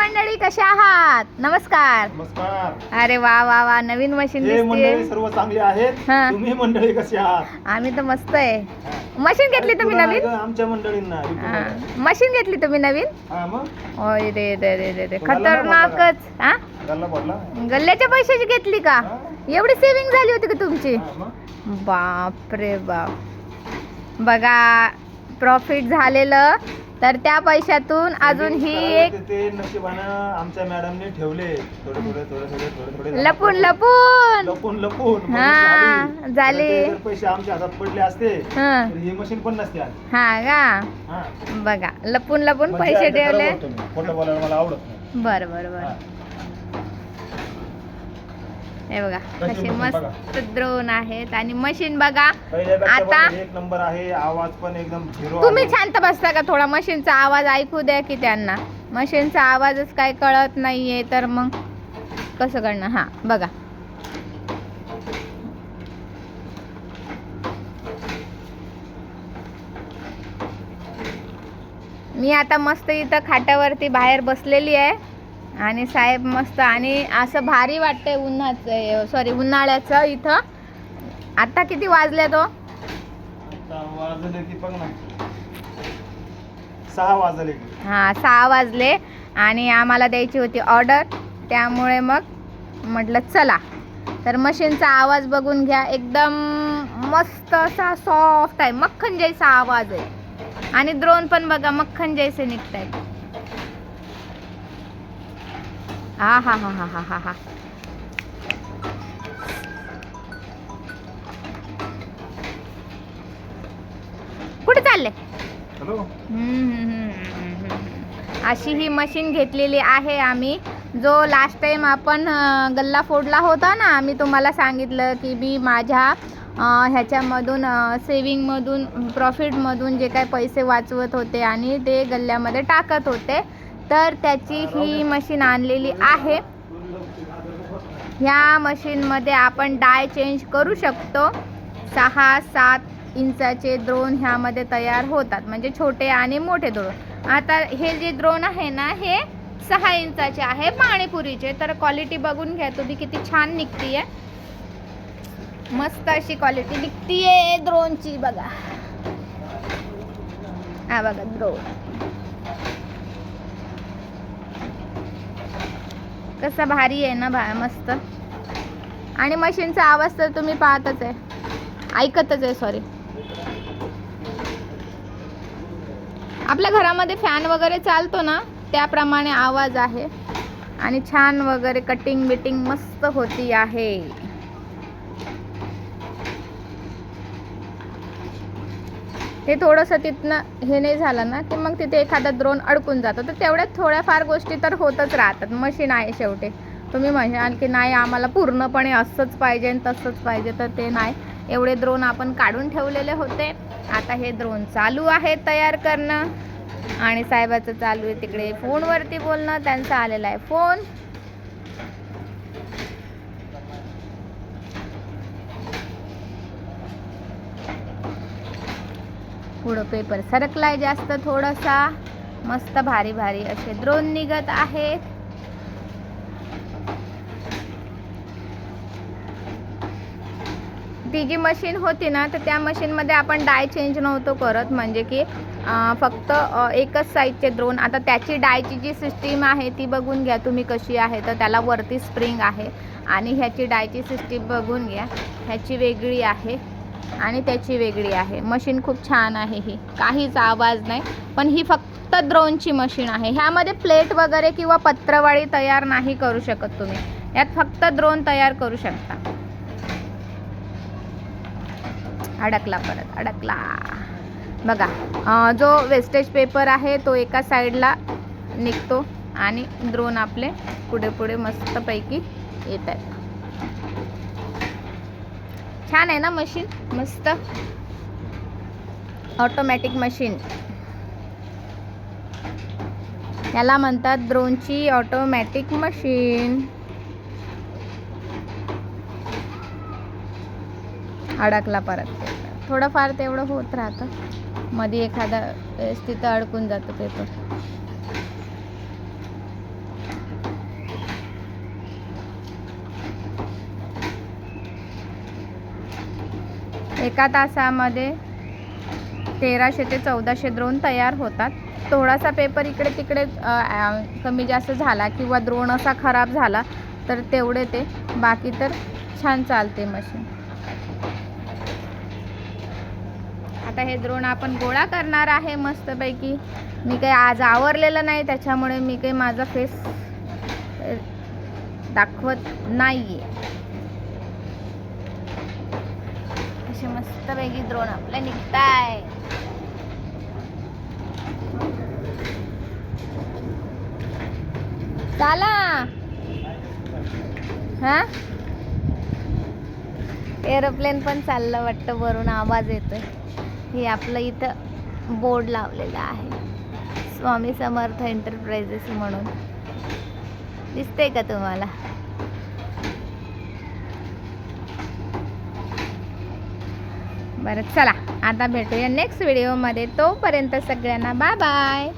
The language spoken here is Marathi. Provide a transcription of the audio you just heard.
मंडळी कशा आहात? नमस्कार. नमस्कार. अरे वा वा वा नवीन मशीन हे मंडळी दिसते सर्व चांगली आहेत. हा. तुम्ही मंडळी कशी आहात? आम्ही तर मस्त आहे. मशीन घेतली तुम्ही नवीन? आमच्या मंडळींना. मशीन घेतली तुम्ही नवीन? हा मग? ओय रे रे रे रे खतरनाकच. हा? गल्ला पडला गल्ल्याच्या पैशाची घेतली का? हा. एवढी सेविंग झाली होती का तुमची? हा, मग? बाप रे बाप. बघा प्रॉफिट झालेलं. तर त्या पैशातून अजून ही एक ते नशिबानं आमच्या मॅडमने ठेवले थोडे थोडे थोडे थोडे थोडे थोडे लपून लपून लपून लपून म्हणून हा, झाली. ते जर पैसे आमच्या हातात पडले असते हं. तर ही मशीन पण नसते आज. हा का हा. बघा लपून लपून म्हणजे पैसे आता खरं ठेवले बोलतो मी. खोटं बोलायला मला आवडत नाही बर बर बर हा. हे बघा मशीन मस्त ड्रोन आहेत आणि मशीन बघा आता- एक नंबर आहे आवाज पण एकदम झिरो तुम्ही. शांत बसता का थोडा मशीनचा आवाज ऐकू द्या की त्यांना. मशीनचा आवाजच काय कळत नाहीये तर मग कसं करणार? हा बघा. मी आता मस्त इथं खाटावरती बाहेर बसलेली आहे. आणि साहेब मस्त आणि असं भारी वाटतंय उन्हाचं सॉरी उन्हाळ्याचं इथं. आता किती वाजले तो? सहा वाजले हां सहा वाजले आणि आम्हाला द्यायची होती ऑर्डर. त्यामुळे मग म्हटलं चला. तर मशीनचा आवाज बघून घ्या. एकदम मस्त असा सॉफ्ट आहे. मक्खन जैसा आवाज आहे. आणि ड्रोन पण बघा मक्खन जैसे निघत आहेत हा हा हा हा हा हा हा कुठे चालले हॅलो अशी ही मशीन घेतलेली आहे आम्ही. जो लास्ट टाइम आपण अं, गल्ला फोडला होता ना आम्ही तुम्हाला सांगितलं की मी माझ्या अं, ह्याच्यामधून सेविंगमधून प्रॉफिटमधून जे काय पैसे वाचवत होते आणि ते गल्ल्यामध्ये टाकत होते. तर त्याची ही मशीन आणलेली आहे. ह्या मशीनमध्ये आपण डाय चेंज करू शकतो. सहा सात इंचाचे द्रोण ह्यामध्ये तयार होतात म्हणजे छोटे आणि मोठे द्रोण आता हे जे द्रोण आहे ना हे सहा इंचाचे आहे पाणीपुरीचे. तर क्वालिटी बघून घ्या तुम्ही किती छान निघतीये. मस्त अशी क्वालिटी निघतीये द्रोणची बघा. हा बघा द्रोण कसा भारी आहे ना भा मस्त. आणि मशीनचा आवाज तर तुम्ही पाहतच आहे. ऐकतच आहे सॉरी आपल्या घरामध्ये फॅन वगैरे चालतो ना त्याप्रमाणे आवाज आहे. आणि छान वगैरे कटिंग बिटिंग मस्त होती आहे. हे थोडंसं तिथनं हे नाही झालं ना की मग तिथे एखादा द्रोण अडकून जातो. तर तेवढ्यात थोड्याफार गोष्टी तर होतच राहतात. मशीन आहे शेवटी. तुम्ही म्हणाल की नाही आम्हाला पूर्णपणे असंच पाहिजे आणि तसंच पाहिजे. तर ते नाही. एवढे द्रोण आपण काढून ठेवलेले होते. आता हे द्रोण चालू आहे तयार करणं. आणि साहेबाचं चालू आहे तिकडे फोनवरती बोलणं. त्यांचा आलेला आहे फोन पुढं पेपर सरकलाय जास्त थोडासा. मस्त भारी भारी असे द्रोण निघत आहेत. ती जी मशीन होती ना तर त्या मशीनमध्ये आपण डाय चेंज नव्हतो करत. म्हणजे की फक्त एकच साईजचे द्रोण आता त्याची डायची जी सिस्टीम आहे ती बघून घ्या तुम्ही कशी आहे. तर त्याला वरती स्प्रिंग आहे. आणि ह्याची डायची सिस्टीम बघून घ्या. ह्याची वेगळी आहे. आणि त्याची वेगळी आहे. मशीन खूप छान आहे ही. काहीच आवाज नाही पण ही फक्त द्रोणची मशीन आहे. ह्यामध्ये प्लेट वगैरे किंवा पत्रवाळी तयार नाही करू शकत तुम्ही. यात फक्त द्रोण तयार करू शकता. अडकला परत अडकला. बघा जो वेस्टेज पेपर आहे तो एका साईडला निघतो आणि द्रोण आपले पुढे पुढे मस्तपैकी येत आहेत. छान आहे ना मशीन? मस्त. ऑटोमॅटिक मशीन याला म्हणतात ड्रोनची ऑटोमॅटिक मशीन अडकला परत. थोडंफार तेवढं होत राहतं. मध्ये एखादा वेळेस तिथं अडकून जातो पेपर एका तासामध्ये तेराशे ते चौदाशे द्रोण तयार होतात. थोडासा पेपर इकडे तिकडे कमी जास्त झाला किंवा द्रोण असा खराब झाला तर तेवढे ते. बाकी तर छान चालते मशीन आता हे द्रोण आपण गोळा करणार आहे मस्तपैकी. मी काही आज आवरलेलं नाही त्याच्यामुळे मी काही माझा फेस दाखवत नाही आहे असे वेगळी द्रोण आपले निघताय. चला हा? एरोप्लेन पण चाललं वाटतं वरून आवाज येतोय. हे आपलं इथं बोर्ड लावलेलं आहे. स्वामी समर्थ एंटरप्राइजेस म्हणून. दिसते का तुम्हाला? बरं चला आता भेटूया नेक्स्ट व्हिडिओमध्ये तोपर्यंत सगळ्यांना बाय बाय